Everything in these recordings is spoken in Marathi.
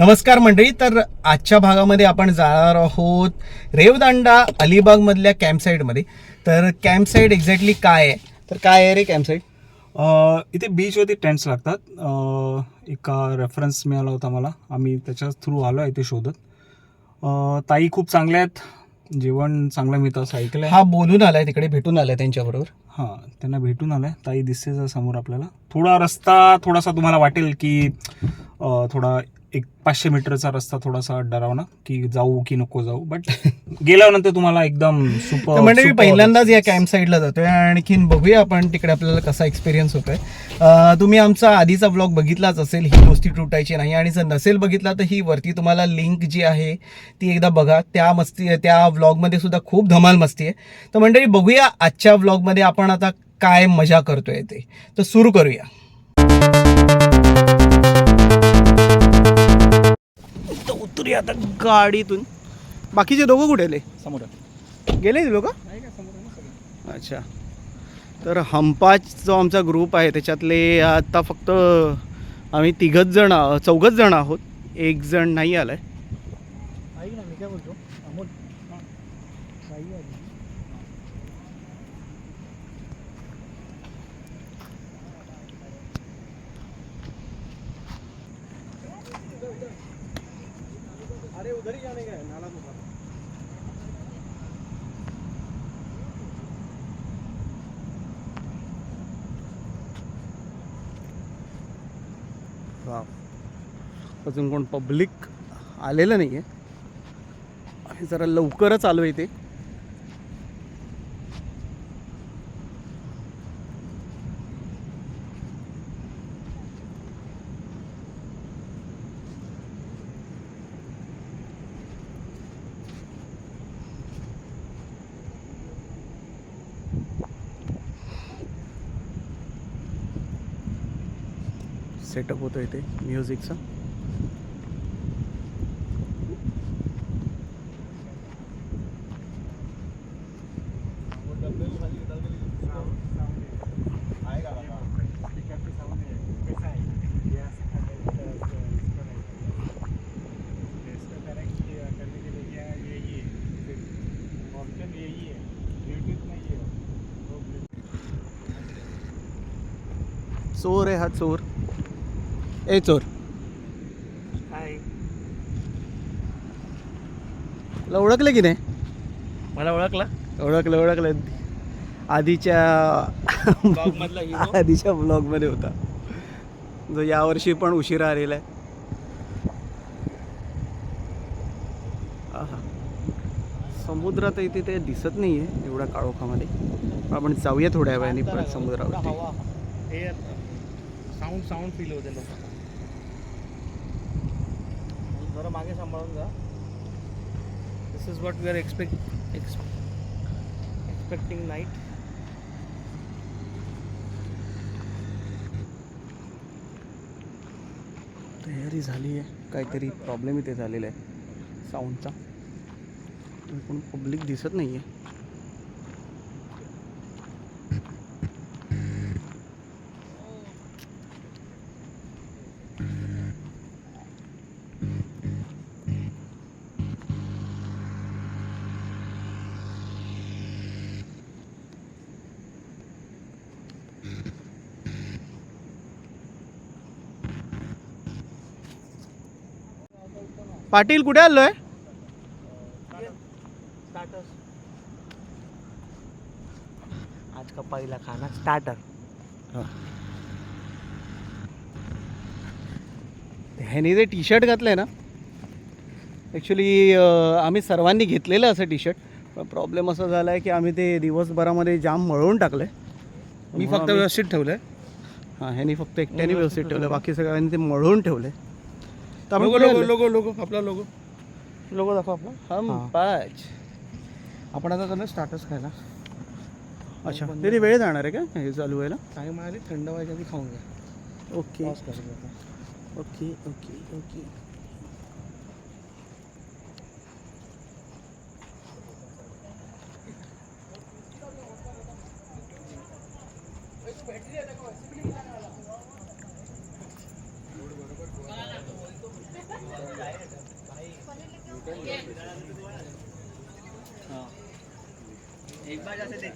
नमस्कार मंडळी तर आजच्या भागामध्ये आपण जाणार आहोत रेवदांडा अलिबागमधल्या कॅम्पसाईटमध्ये तर कॅम्पसाईट एक्झॅक्टली काय आहे? तर काय आहे रे कॅम्पसाईट इथे बीचवरती टेंट्स लागतात. अ, एका रेफरन्स मिळाला होता मला. आम्ही त्याच्या थ्रू आलो आहे इथे शोधत. अ, ताई खूप चांगल्या आहेत. जेवण चांगलं मिळतं असं ऐकलं आहे हा बोलून आलाय तिकडे भेटून आलाय त्यांच्याबरोबर. हां त्यांना भेटून आलं आहे ताई दिसतेच आहे समोर आपल्याला. थोडा रस्ता थोडासा तुम्हाला वाटेल की अ, थोडा एक पाचशे मीटरचा रस्ता थोडासा डरावना की जाऊ की नको जाऊ बट गेल्यानंतर तुम्हाला एकदम सुपर म्हणजे मी पहिल्यांदाच या कॅम्प साईडला जातोय आणखीन बघूया आपण तिकडे आपल्याला कसा एक्सपिरियन्स होतोय. तुम्ही आमचा आधीचा ब्लॉग बघितलाच असेल ही दोस्ती तुटायची नाही आणि जर नसेल बघितला तर ही वरती तुम्हाला लिंक जी आहे ती एकदा बघा. त्या मस्ती त्या व्लॉगमध्ये सुद्धा खूप धमाल मस्ती आहे. तर मंडळी बघूया आजच्या व्लॉगमध्ये आपण आता काय मजा करतोय ते. तर सुरू करूया. उतरूया आता गाडीतून. बाकीचे दोघं कुठे गेले समोर. गेले लोक? अच्छा. तर हंपाच जो आमचा ग्रुप आहे. त्याच्यातले आता फक्त आम्ही तिघच जण चौघच जण आहोत. एक जण नाही आलाय. मी काय बोलतो अमोल अरे उधर ही जाने का है नाला अजून कोण पब्लिक आलेलं नाही आहे आणि जरा लवकरच आलो ते सेटअप होतो इथे म्युझिकचा चोर आहे हा चोर. ए चोर तुला ओळखलं की नाही? मला ओळखला. ओळखलं ओळखलं. आधीच्या आधीच्या ब्लॉगमध्ये होता. जो यावर्षी पण उशिरा आलेला आहे. आहा. समुद्रात इथे ते दिसत नाही आहे एवढ्या काळोखामध्ये. पण आपण जाऊया थोड्या वेळाने परत समुद्रावरती. हे साऊंड साऊंड फील होते जरा मागे सांभाळून जा. This is what we are expect expecting night तयारी झाली आहे. काहीतरी प्रॉब्लेम इथे झालेला आहे. साऊंडचा पण पब्लिक दिसत नाही आहे पाटील कुठे आलोय? स्टार्टर्स आज का पहिला खाना स्टार्टर ह्याने जे टी शर्ट घातलं आहे ना ॲक्च्युली आम्ही सर्वांनी घेतलेलं असं टी शर्ट पण प्रॉब्लेम असा झाला आहे की आम्ही ते दिवसभरामध्ये जाम मळवून टाकलं आहे मी फक्त व्यवस्थित ठेवलंय. हां ह्यानी फक्त एकट्याने व्यवस्थित ठेवलं बाकी सगळ्यांनी ते मळवून ठेवले तर आपण लोगो लोगो? लोगो लोगो आपला लोगो. लोगो दाखव आपला. हम हां. पाच. आपण आता त्यांना स्टार्टर्स खायला. अच्छा. तरी वेळ जाणार आहे का? हे चालू व्हायला? काय म्हणाले थंड व्हायच्या आधी खाऊन घ्या. ओके आता. ओके ओके ओके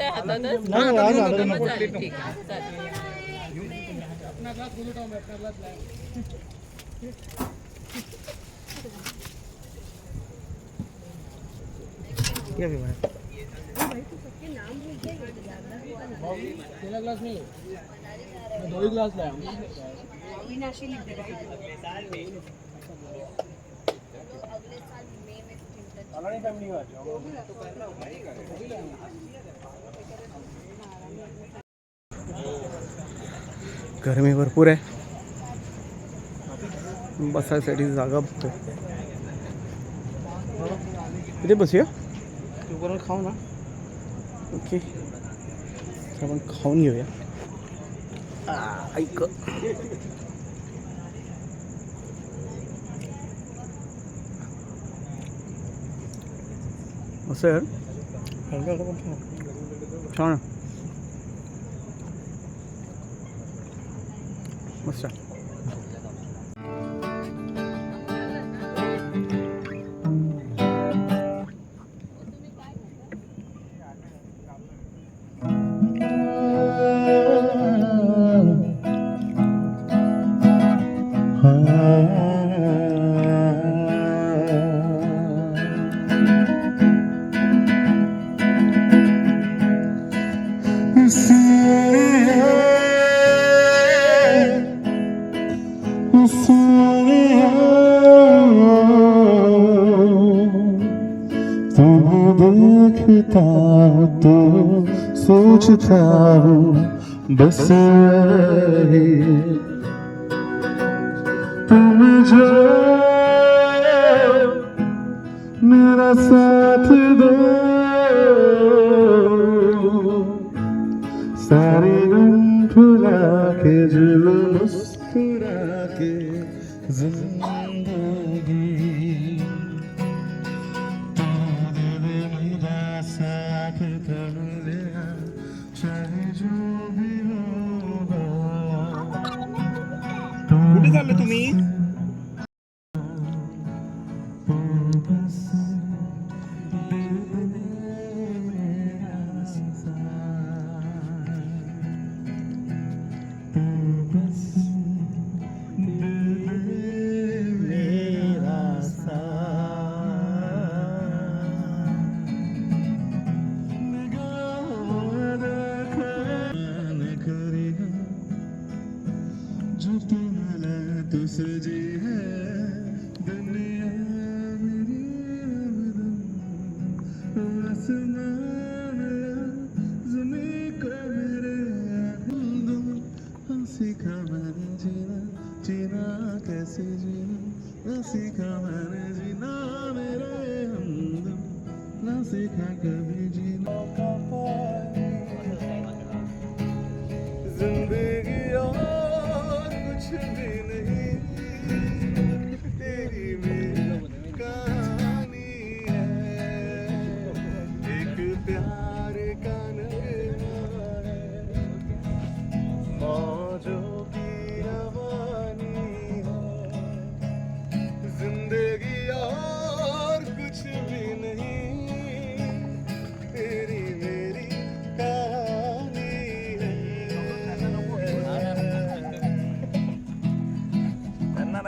आहे हातातच नाही, आज आलं मग चालेल ठीक आहे चालेल ग्लास नाही दो ग्लास लाया गरमी भरपूर आहे. बसायसाठी जागा बघतो. इथे बसूया तू खाऊ ना. ओके. तर आपण खाऊन घेऊया. आ, ऐक. असं आहे हलका सोचता हूँ बस वही तुम जो मेरा साथ दो सारे गम भुला के जुल मुस्कुरा के जिंदगी कुठे चालले तुम्ही? तुझी है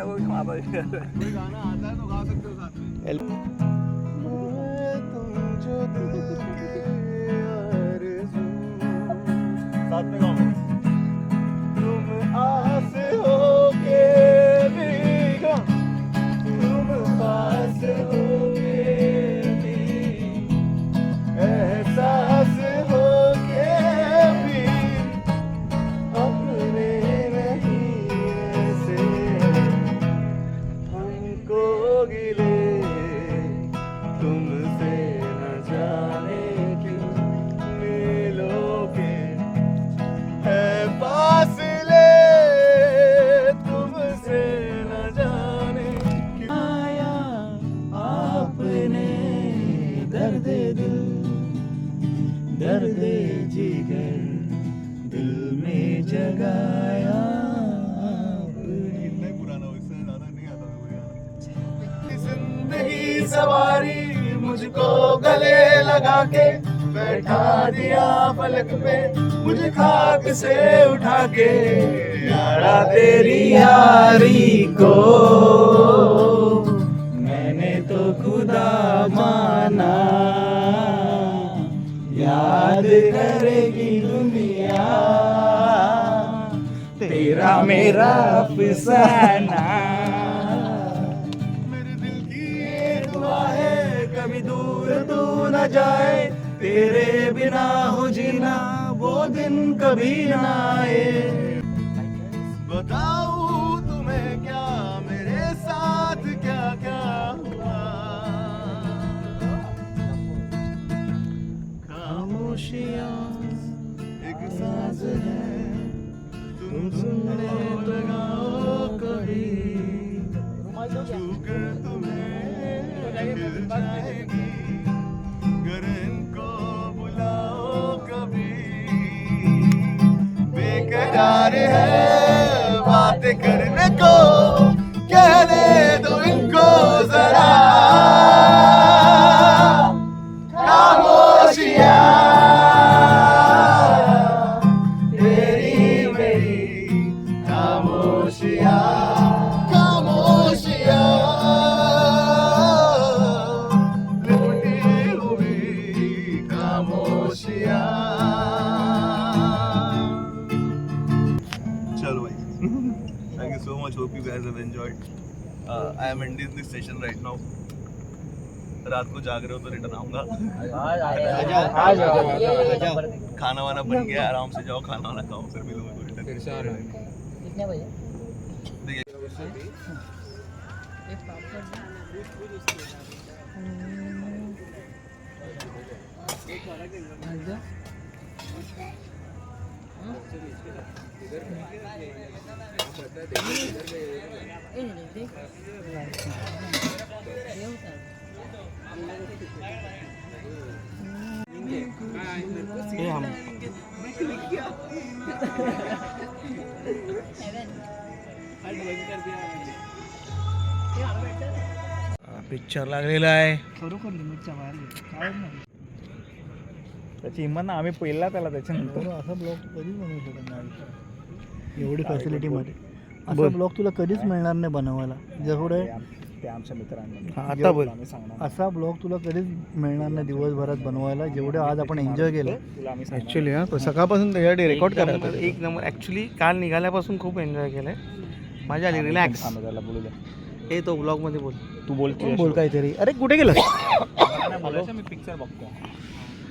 त्यांना नको की माझा तुम जो दिल की आरज़ू साथ में गाओ तुम आस அகிலே सवारी मुझको गले लगा के बैठा दिया पलक पे, मुझे खाक से उठा के यारा तेरी यारी को मैंने तो खुदा माना। याद करेगी दुनिया, तेरा मेरा अफसाना। न जाए तेरे बिना हो जीना वो दिन कभी ना आए। करने को कहने दो इनको जरा खामोशियाँ तेरी मेरी खामोशियाँ खामोशियाँ लुटी हुई खामोशियाँ so much hope you guys have enjoyed. Uh, I am ending this session right now. रात को जाग रहे हो तो रिटर्न आऊँगा। खाना वाना बन गया आराम से जाओ खाना वाना खाओ फिर मिलूँगा रिटर्न पिक्चर लागलेला आहे खरोखर लिमिटच्या बाहेर गेलो. काय नाही त्याची हिंमत ना आम्ही पहिला त्याला त्याच्यानंतर. असा ब्लॉग कधीच बनवू शकत नाही एवढी फॅसिलिटीमध्ये. असा ब्लॉग तुला कधीच मिळणार नाही बनवायला. जेवढे ते आमच्या मित्रांना हा, आता बोल. असा ब्लॉग तुला कधीच मिळणार नाही दिवसभरात बनवायला. जेवढे आज आपण एन्जॉय केलं. ॲक्च्युली हा सकाळपासून त्याच्यासाठी रेकॉर्ड करायला एक नंबर ॲक्च्युली काल निघाल्यापासून खूप एन्जॉय केलंय. मजा आली रिलॅक्स बोलू. हे तो ब्लॉगमध्ये बोल. तू बोल बोल काहीतरी. अरे कुठे गेलं मी पिक्चर बघतो.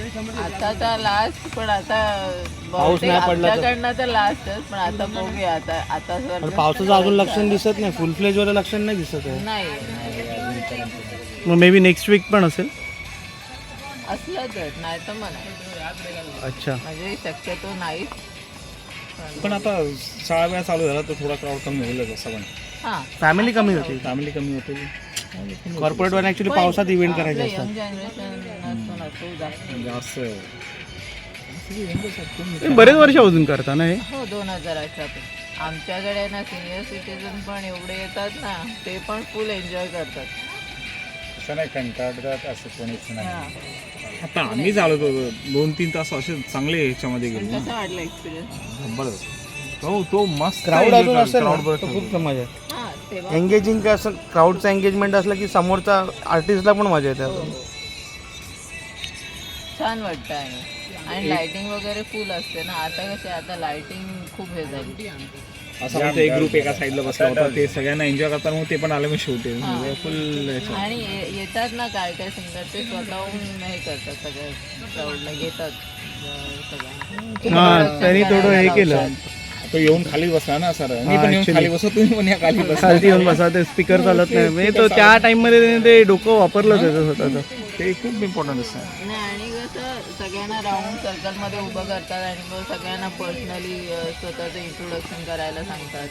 आता तर लास्ट पण आता पाऊस नाही पडला तर. आमच्याकडनं तर लास्टच पण आता बघूया आता आता जर पण पावसाचं अजून लक्षण दिसत नाही फुल फ्लेज वर लक्षण नाही दिसत आहे. नाही मग मे बी नेक्स्ट वीक पण असेल? असलं तर नाही तर म्हणा अच्छा. म्हणजे शक्यतो नाही. पण आता शाळा वेळा चालू झाला तर थोडा क्राऊड कमी होईलच असं पण. हां. फॅमिली कमी होती. फॅमिली कमी होते. कॉर्पोरेट वर ऍक्च्युली पावसात इव्हेंट करायचे असतात. ते बरेच वर्षापासून करता ना हे? हो दोन हजार आमच्याकडे ना सिनियर सिटीजन पण एवढे येतात ना ते पण फुल एन्जॉय करतात. असं नाही कंटाळतात असं कोणीच नाही. आता आम्ही होतो दोन तीन तास असे चांगले ह्याच्यामध्ये पण गेलो कसं वाटलं एक्सपिरियन्स जबरदस्त हो तो मस्त क्राऊड अजून असेल खूप मजा आहे एंगेजिंग काय असं क्राऊडचा एंगेजमेंट असलं की समोरचा आर्टिस्टला पण मजा येते अजून छान वाटतं आणि. आणि लाइटिंग वगैरे फुल असते ना. आता कसे आता लाइटिंग खूप हे झाली. असं होतं एक ग्रुप एका साईडला बसला होता. ते सगळ्यांना एन्जॉय करताना मग ते पण आले मी शेवटी. फुल आणि ये- येतात ना काय काय सिंगर ते स्वतःहून हे करतात सगळ्या क्राऊडला घेतात. अं, सगळ्यांना हा त्यांनी थोडं हे केलं. तो येऊन खाली बसला ना सर. मी हा, पण येऊन actually. खाली बसतो तुम्ही पण या खाली बसा खालती येऊन बसा ते स्पीकर चालत नाही. म्हणजे तो त्या टाइममध्ये त्याने ते डोकं वापरलं त्याचं स्वतःचं. ते खूप इम्पॉर्टंट असतं नाही आणि कसं सगळ्यांना राऊंड सर्कलमध्ये उभं करतात आणि मग सगळ्यांना पर्सनली स्वतःचं इंट्रोडक्शन करायला सांगतात.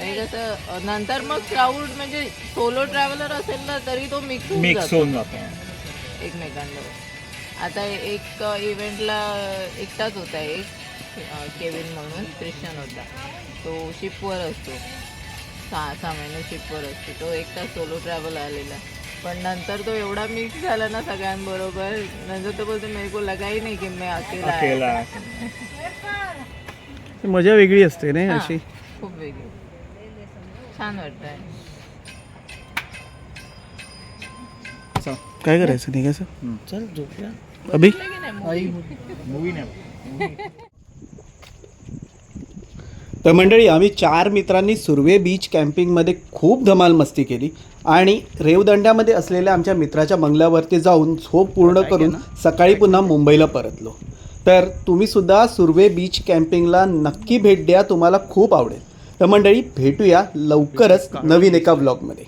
आणि कसं अ, नंतर मग क्राऊड म्हणजे सोलो ट्रॅव्हलर असेल ना तरी तो मिक्स होऊन मिक्स जातो. होऊन जातो. एकमेकांवर आता एक इव्हेंटला एकटाच होता एक. केविन म्हणून ख्रिश्चन होता. तो शिपवर असतो. सहा सहा महिने शिपवर असतो. तो एकटा सोलो ट्रॅव्हल आलेला. पण नंतर तो एवढा मिक्स झाला ना सगळ्यांबरोबर नंतर तो बोलतो मेरे को लगा ही नाही की मैं अकेला आहे." अकेला. मजा वेगळी असते नाही हां, अशी. खूप वेगळी. छान वाटतंय. काय करायचं? निघायचं? चल झोपूया अभि मूवी नाही. तर मंडळी आम्ही चार मित्रांनी सुर्वे बीच कॅम्पिंगमध्ये खूप धमाल मस्ती केली. आणि रेवदंड्यामध्ये असलेल्या आमच्या मित्राच्या बंगल्यावरती जाऊन झोप पूर्ण करून सकाळी पुन्हा मुंबईला परतलो. तर तुम्ही सुद्धा सुर्वे बीच कॅम्पिंगला नक्की भेट द्या तुम्हाला खूप आवडेल. तर मंडळी भेटूया लवकरच नवीन एका ब्लॉगमध्ये